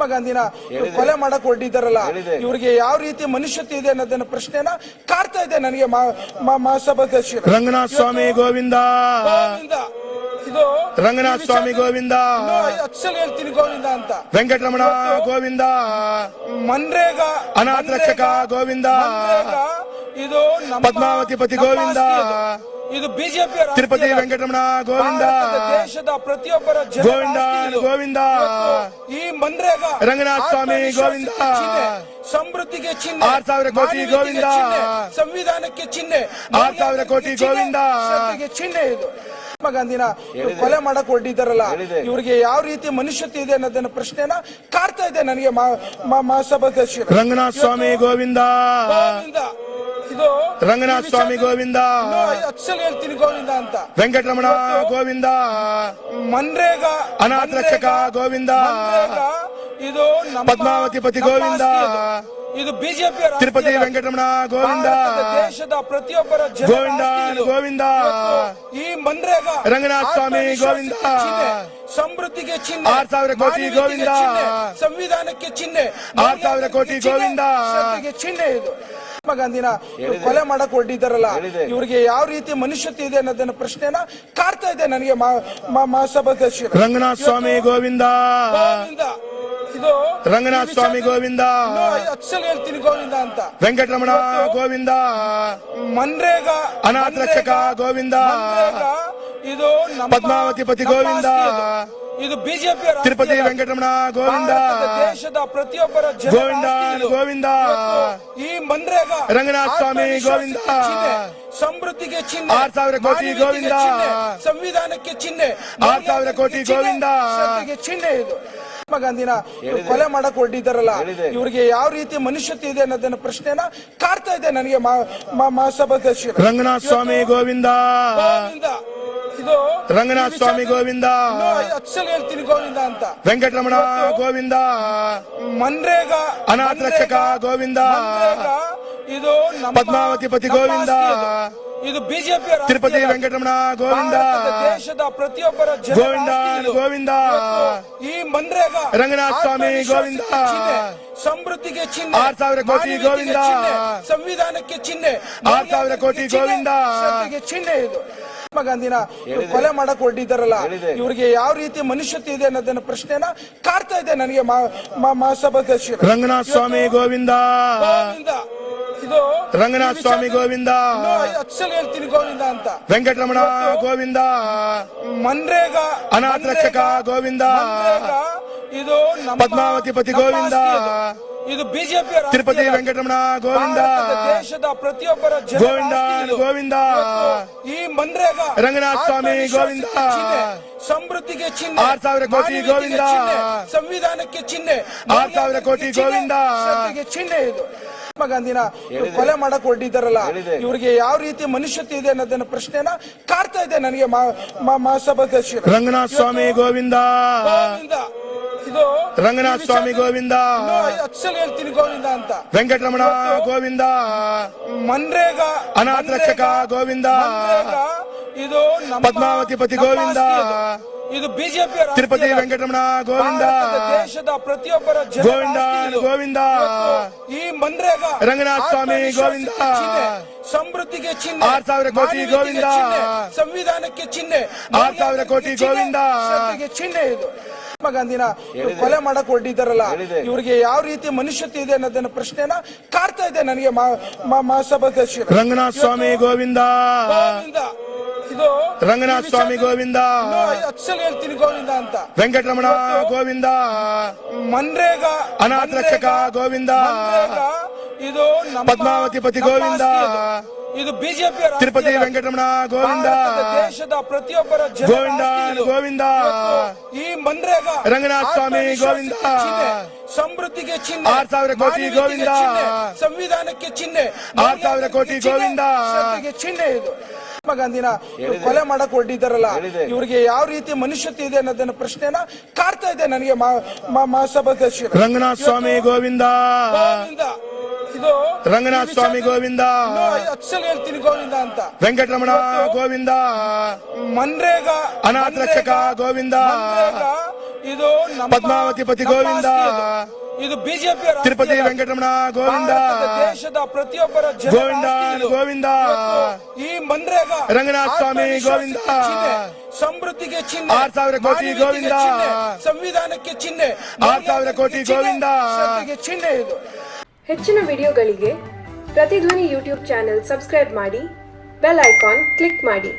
ಮಹಾತ್ಮ ಗಾಂಧಿನ ಕೊಲೆ ಮಾಡಕ್ ಹೊರಟಿದ್ದಾರಲ್ಲ ಇವರಿಗೆ ಯಾವ ರೀತಿ ಮನುಷ್ಯತೆ ಇದೆ ಅನ್ನೋದನ್ನ ಪ್ರಶ್ನೆನ ಕಾಡ್ತಾ ಇದೆ ನನಗೆ ಮಹಾಸಭಾ ಮಾ- ಮಹಾಸಭಾಧ್ಯಕ್ಷ ರಂಗನಾಥ ಸ್ವಾಮಿ ಗೋವಿಂದ. ಗೋವಿಂದ ಇದು ರಂಗನಾಥ ಸ್ವಾಮಿ ಗೋವಿಂದ. ಅಕ್ಷಲ್ ಹೇಳ್ತೀನಿ ಗೋವಿಂದ ಅಂತ. ವೆಂಕಟರಮಣ ಗೋವಿಂದ. ಮನ್ರೇಗಾ ಅನಾಥ ರಕ್ಷಕ ಗೋವಿಂದ. ಮನ್ರೇಗಾ ಇದು ಪದ್ಮಾವತಿ ಪತಿ ಗೋವಿಂದ. ಇದು. ಬಿಜೆಪಿ ತಿರುಪತಿ ವೆಂಕಟರಮಣ ಗೋವಿಂದ ದೇಶದ ಪ್ರತಿಯೊಬ್ಬರ ಗೋವಿಂದ ಗೋವಿಂದ ಈ ಮನ್ರೇಗಾ ರಂಗನಾಥ ಸ್ವಾಮಿ ಗೋವಿಂದ. ಸಮೃದ್ಧಿಗೆ ಚಿಹ್ನೆ ಆರ್ ಸಾವಿರ ಕೋಟಿ ಗೋವಿಂದ. ಸಂವಿಧಾನಕ್ಕೆ ಚಿಹ್ನೆ ಆರ್ ಸಾವಿರ ಕೋಟಿ ಗೋವಿಂದ. ಚಿಹ್ನೆ ಇದು ಮಹಾತ್ಮ ಗಾಂಧಿನ ಇವ್ರು ಕೊಲೆ ಮಾಡಕ್ ಹೊರಟಿದ್ದಾರಲ್ಲ ಇವ್ರಿಗೆ ಯಾವ ರೀತಿ ಮನುಷ್ಯತೆ ಇದೆ ಅನ್ನೋದನ್ನ ಪ್ರಶ್ನೆನ ಕಾಡ್ತಾ ಇದೆ ನನಗೆ ಮಹಾಸಭಾಧ್ಯಕ್ಷ ರಂಗನಾಥ ಸ್ವಾಮಿ ಗೋವಿಂದ ಗೋವಿಂದ ರಂಗನಾಥ ಸ್ವಾಮಿ ಗೋವಿಂದ ಹೇಳ್ತೀನಿ ಗೋವಿಂದ ಅಂತ ವೆಂಕಟರಮಣ ಗೋವಿಂದ ಮನ್ರೇಗಾ ಅನಾಥ ರಕ್ಷಕ ಗೋವಿಂದ ಇದು ಪದ್ಮಾವತಿ ಪತಿ ಗೋವಿಂದ. ಇದು. ಬಿಜೆಪಿ ತಿರುಪತಿ ವೆಂಕಟರಮಣ ಗೋವಿಂದ ದೇಶದ ಪ್ರತಿಯೊಬ್ಬರ ಗೋವಿಂದ ಗೋವಿಂದ ಈ ಮನ್ರೇಗಾ ರಂಗನಾಥ ಸ್ವಾಮಿ ಗೋವಿಂದ. ಸಮೃದ್ಧಿಗೆ ಚಿಹ್ನೆ ಆರ್ ಸಾವಿರ ಕೋಟಿ ಗೋವಿಂದ. ಸಂವಿಧಾನಕ್ಕೆ ಚಿಹ್ನೆ ಆರ್ ಸಾವಿರ ಕೋಟಿ ಗೋವಿಂದ. ಚಿನ್ನೆ ಚಿಹ್ನೆ ಇದು ಮಹಾತ್ಮ ಗಾಂಧಿನ ಕೊಲೆ ಮಾಡಕ್ ಹೊರಟಿದ್ದಾರಲ್ಲ ಇವರಿಗೆ ಯಾವ ರೀತಿ ಮನುಷ್ಯತೆ ಇದೆ ಅನ್ನೋದನ್ನ ಪ್ರಶ್ನೆನ ಕಾಡ್ತಾ ಇದೆ ನನಗೆ ಮಹಾಸಭಾಧ್ಯಕ್ಷ ರಂಗನಾಥ ಸ್ವಾಮಿ ಗೋವಿಂದ. ಗೋವಿಂದ. ಇದು ರಂಗನಾಥ ಸ್ವಾಮಿ ಗೋವಿಂದ. ಅಕ್ಷರ ಹೇಳ್ತೀನಿ ಗೋವಿಂದ ಅಂತ. ವೆಂಕಟರಮಣ ಗೋವಿಂದ. ಮನ್ರೇಗಾ ಅನಾಥ ರಕ್ಷಕ ಗೋವಿಂದ. ಮನ್ರೇಗಾ ಇದು ಪದ್ಮಾವತಿ ಪತಿ ಗೋವಿಂದ. ಇದು. ಬಿಜೆಪಿ ತಿರುಪತಿ ವೆಂಕಟರಮಣ ಗೋವಿಂದ ದೇಶದ ಪ್ರತಿಯೊಬ್ಬರ ಗೋವಿಂದ ಗೋವಿಂದ ಈ ಮನ್ರೇಗಾ ರಂಗನಾಥ ಸ್ವಾಮಿ ಗೋವಿಂದ. ಸಮೃದ್ಧಿಗೆ ಚಿಹ್ನೆ ಆರ್ ಸಾವಿರ ಕೋಟಿ ಗೋವಿಂದ. ಸಂವಿಧಾನಕ್ಕೆ ಚಿಹ್ನೆ ಆರ್ ಸಾವಿರ ಕೋಟಿ ಗೋವಿಂದ. ಚಿಹ್ನೆ ಇದು ಮಹಾತ್ಮ ಗಾಂಧಿನ ಇವ್ರು ಕೊಲೆ ಮಾಡಕ್ ಹೊರಟಿದ್ದಾರಲ್ಲ ಇವರಿಗೆ ಯಾವ ರೀತಿ ಮನುಷ್ಯತೆ ಇದೆ ಅನ್ನೋದನ್ನ ಪ್ರಶ್ನೆನ ಕಾಡ್ತಾ ಇದೆ ನನಗೆ ಮಹಾಸಭಾಧ್ಯಕ್ಷ ರಂಗನಾಥ ಸ್ವಾಮಿ ಗೋವಿಂದ ರಂಗನಾಥ ಸ್ವಾಮಿ ಗೋವಿಂದ. ಅಕ್ಷಲ್ ಹೇಳ್ತೀನಿ ಗೋವಿಂದ ಅಂತ. ವೆಂಕಟರಮಣ ಗೋವಿಂದ. ಮನ್ರೇಗ ಅನಾಥ ರಕ್ಷಕ ಗೋವಿಂದ. ಇದು ನಮ್ಮ- ಪದ್ಮಾವತಿ ಪತಿ ಗೋವಿಂದ. ಇದು. ಬಿಜೆಪಿ ತಿರುಪತಿ ವೆಂಕಟರಮಣ ಗೋವಿಂದ ದೇಶದ ಪ್ರತಿಯೊಬ್ಬರ ಗೋವಿಂದ ಗೋವಿಂದ ಈ ಮನ್ರೇಗಾ ರಂಗನಾಥ ಸ್ವಾಮಿ ಗೋವಿಂದ. ಸಮೃದ್ಧಿಗೆ ಚಿಹ್ನೆ ಆರ್ ಸಾವಿರ ಕೋಟಿ ಗೋವಿಂದ. ಸಂವಿಧಾನಕ್ಕೆ ಚಿಹ್ನೆ ಆರ್ ಸಾವಿರ ಕೋಟಿ ಗೋವಿಂದ. ಚಿಹ್ನೆ ಇದು ಮಹಾತ್ಮ ಗಾಂಧಿನ ಇವ್ರು ಕೊಲೆ ಮಾಡಕ್ ಹೊರಟಿದ್ದಾರಲ್ಲ ಇವರಿಗೆ ಯಾವ ರೀತಿ ಮನುಷ್ಯತ್ವ ಇದೆ ಅನ್ನೋದನ್ನ ಪ್ರಶ್ನೆನ ಕಾಡ್ತಾ ಇದೆ ನನಗೆ ಮಾ- ಮಾ- ಮಹಾಸಭಾಧ್ಯಕ್ಷ ರಂಗನಾಥ ಸ್ವಾಮಿ ಗೋವಿಂದ ಗೋವಿಂದ ರಂಗನಾಥ ಸ್ವಾಮಿ ಗೋವಿಂದ ಅಕ್ಷಲ್ ಹೇಳ್ತೀನಿ ಗೋವಿಂದ ಅಂತ ವೆಂಕಟರಮಣ ಗೋವಿಂದ ಮನ್ರೇಗಾ ಅನಾಥ ರಕ್ಷಕ ಗೋವಿಂದ ಇದು ಪದ್ಮಾವತಿ ಪತಿ ಗೋವಿಂದ. ಇದು. ಬಿಜೆಪಿ ತಿರುಪತಿ ವೆಂಕಟರಮಣ ಗೋವಿಂದ ದೇಶದ ಪ್ರತಿಯೊಬ್ಬರ ಗೋವಿಂದ ಗೋವಿಂದ ಈ ಮನ್ರೇಗಾ ರಂಗನಾಥ ಸ್ವಾಮಿ ಗೋವಿಂದ. ಸಮೃದ್ಧಿಗೆ ಚಿಹ್ನೆ ಆರ್ ಸಾವಿರ ಕೋಟಿ ಗೋವಿಂದ. ಸಂವಿಧಾನಕ್ಕೆ ಚಿಹ್ನೆ ಆರ್ ಸಾವಿರ ಕೋಟಿ ಗೋವಿಂದ. ಚಿಹ್ನೆ ಇದು ಮಹಾತ್ಮ ಗಾಂಧಿನ ಕೊಲೆ ಮಾಡಕ್ ಹೊರಟಿದ್ದಾರಲ್ಲ ಇವರಿಗೆ ಯಾವ ರೀತಿ ಮನುಷ್ಯತೆ ಇದೆ ಅನ್ನೋದನ್ನ ಪ್ರಶ್ನೆನ ಕಾಡ್ತಾ ಇದೆ ನನಗೆ ಮಾ- ಮಾ- ಮಹಾಸಭಾಧ್ಯಕ್ಷ ರಂಗನಾಥ ಸ್ವಾಮಿ ಗೋವಿಂದ. ಗೋವಿಂದ ಇದು ರಂಗನಾಥ ಸ್ವಾಮಿ ಗೋವಿಂದ. ಅಕ್ಷಲ್ ಹೇಳ್ತೀನಿ ಗೋವಿಂದ ಅಂತ. ವೆಂಕಟರಮಣ ಗೋವಿಂದ. ಮನ್ರೇಗಾ ಅನಾಥ ರಕ್ಷಕ ಗೋವಿಂದ. ಇದು ಪದ್ಮಾವತಿ ಪತಿ ಗೋವಿಂದ. ಇದು. ಬಿಜೆಪಿ ತಿರುಪತಿ ವೆಂಕಟರಮಣ ಗೋವಿಂದ ದೇಶದ ಪ್ರತಿಯೊಬ್ಬರ ಗೋವಿಂದ ಗೋವಿಂದ ಈ ಮನ್ರೇಗಾ ರಂಗನಾಥ ಸ್ವಾಮಿ ಗೋವಿಂದ. ಸಮೃದ್ಧಿಗೆ ಚಿಹ್ನೆ ಆರ್ ಸಾವಿರ ಕೋಟಿ ಗೋವಿಂದ. ಸಂವಿಧಾನಕ್ಕೆ ಚಿಹ್ನೆ ಆರ್ ಸಾವಿರ ಕೋಟಿ ಗೋವಿಂದ. ಚಿಹ್ನೆ ಇದು ಮಹಾತ್ಮ ಗಾಂಧಿನ ಇವ್ರು ಕೊಲೆ ಮಾಡಕ್ ಹೊರಟಿದ್ದಾರಲ್ಲ ಇವರಿಗೆ ಯಾವ ರೀತಿ ಮನುಷ್ಯತ್ವ ಇದೆ ಅನ್ನೋದನ್ನ ಪ್ರಶ್ನೆನ ಕಾಡ್ತಾ ಇದೆ ನನಗೆ ಮಾ- ಮಾ- ಮಹಾಸಭಾಧ್ಯಕ್ಷ ರಂಗನಾಥ ಸ್ವಾಮಿ ಗೋವಿಂದ ಗೋವಿಂದ ರಂಗನಾಥ ಸ್ವಾಮಿ ಗೋವಿಂದ ಅಕ್ಷಲ್ ಹೇಳ್ತೀನಿ ಗೋವಿಂದ ಅಂತ ವೆಂಕಟರಮಣ ಗೋವಿಂದ ಮನ್ರೇಗಾ ಅನಾಥ ರಕ್ಷಕ ಗೋವಿಂದ ಇದು ಪದ್ಮಾವತಿ ಪತಿ ಗೋವಿಂದ. ಇದು. ಬಿಜೆಪಿ ತಿರುಪತಿ ವೆಂಕಟರಮಣ ಗೋವಿಂದ ದೇಶದ ಪ್ರತಿಯೊಬ್ಬರ ಗೋವಿಂದ ಗೋವಿಂದ ಈ ಮನ್ರೇಗಾ ರಂಗನಾಥ ಸ್ವಾಮಿ ಗೋವಿಂದ. ಸಮೃದ್ಧಿಗೆ ಚಿಹ್ನೆ ಆರ್ ಸಾವಿರ ಕೋಟಿ ಗೋವಿಂದ. ಸಂವಿಧಾನಕ್ಕೆ ಚಿಹ್ನೆ ಆರ್ ಸಾವಿರ ಕೋಟಿ ಗೋವಿಂದ. ಚಿನ್ನೆ ಚಿಹ್ನೆ ಇದು ಮಹಾತ್ಮ ಗಾಂಧಿನ ಕೊಲೆ ಮಾಡಕ್ ಹೊರಟಿದ್ದಾರಲ್ಲ ಇವರಿಗೆ ಯಾವ ರೀತಿ ಮನುಷ್ಯತೆ ಇದೆ ಅನ್ನೋದನ್ನ ಪ್ರಶ್ನೆನ ಕಾಡ್ತಾ ಇದೆ ನನಗೆ ಮಹಾಸಭಾಧ್ಯಕ್ಷ ರಂಗನಾಥ ಸ್ವಾಮಿ ಗೋವಿಂದ. ಗೋವಿಂದ. ಇದು ರಂಗನಾಥ ಸ್ವಾಮಿ ಗೋವಿಂದ. ಅಕ್ಷರ ಹೇಳ್ತೀನಿ ಗೋವಿಂದ ಅಂತ. ವೆಂಕಟರಮಣ ಗೋವಿಂದ. ಮನ್ರೇಗಾ ಅನಾಥ ರಕ್ಷಕ ಗೋವಿಂದ. ಇದು ಪದ್ಮಾವತಿ ಪತಿ ಗೋವಿಂದ. ಇದು. ಬಿಜೆಪಿ ತಿರುಪತಿ ವೆಂಕಟರಮಣ ಗೋವಿಂದ ದೇಶದ ಪ್ರತಿಯೊಬ್ಬರ ಗೋವಿಂದ, ಗೋವಿಂದ. ಈ ಮಂದ್ರೇಗ ರಂಗನಾಥ ಸ್ವಾಮಿ ಗೋವಿಂದ. ಸಮೃದ್ಧಿಗೆ ಚಿಹ್ನೆ ಆರ್ ಸಾವಿರ ಕೋಟಿ ಗೋವಿಂದ. ಸಂವಿಧಾನಕ್ಕೆ ಚಿಹ್ನೆ ಆರ್ ಸಾವಿರ ಕೋಟಿ ಗೋವಿಂದ. ಚಿಹ್ನೆ ಇದು ಹೆಚ್ಚಿನ ವಿಡಿಯೋಗಳಿಗೆ ಪ್ರತಿಧ್ವನಿ ಯೂಟ್ಯೂಬ್ ಚಾನೆಲ್ ಸಬ್ಸ್ಕ್ರೈಬ್ ಮಾಡಿ ಬೆಲ್ ಐಕಾನ್ ಕ್ಲಿಕ್ ಮಾಡಿ